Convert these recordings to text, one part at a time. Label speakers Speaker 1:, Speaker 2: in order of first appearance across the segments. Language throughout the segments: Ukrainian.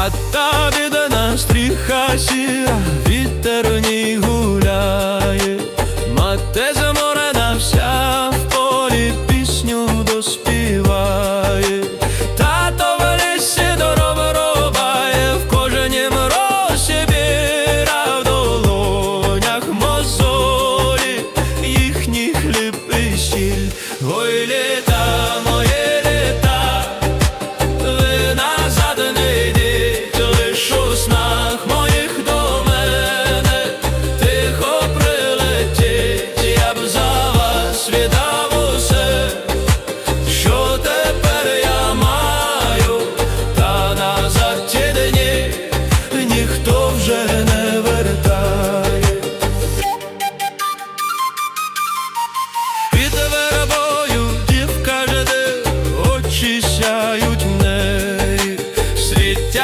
Speaker 1: Хата бідна, стріха сіра, вітер в ній гуляє, мати заморена вся в полі пісню доспіває, тато в лісі дорога рубає, в кожнім росі біра в долонях мозолі, їхній хліб і сіль, ой літа,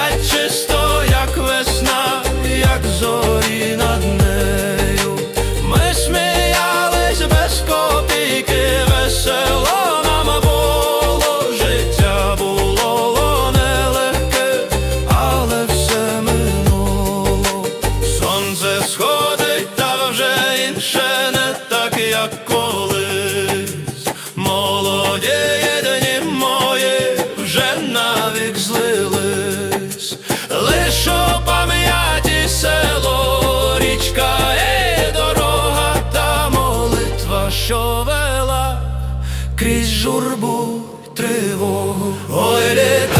Speaker 1: блищать чисто, як весна, як зоря. крізь журбу тривогу. Ой, літа.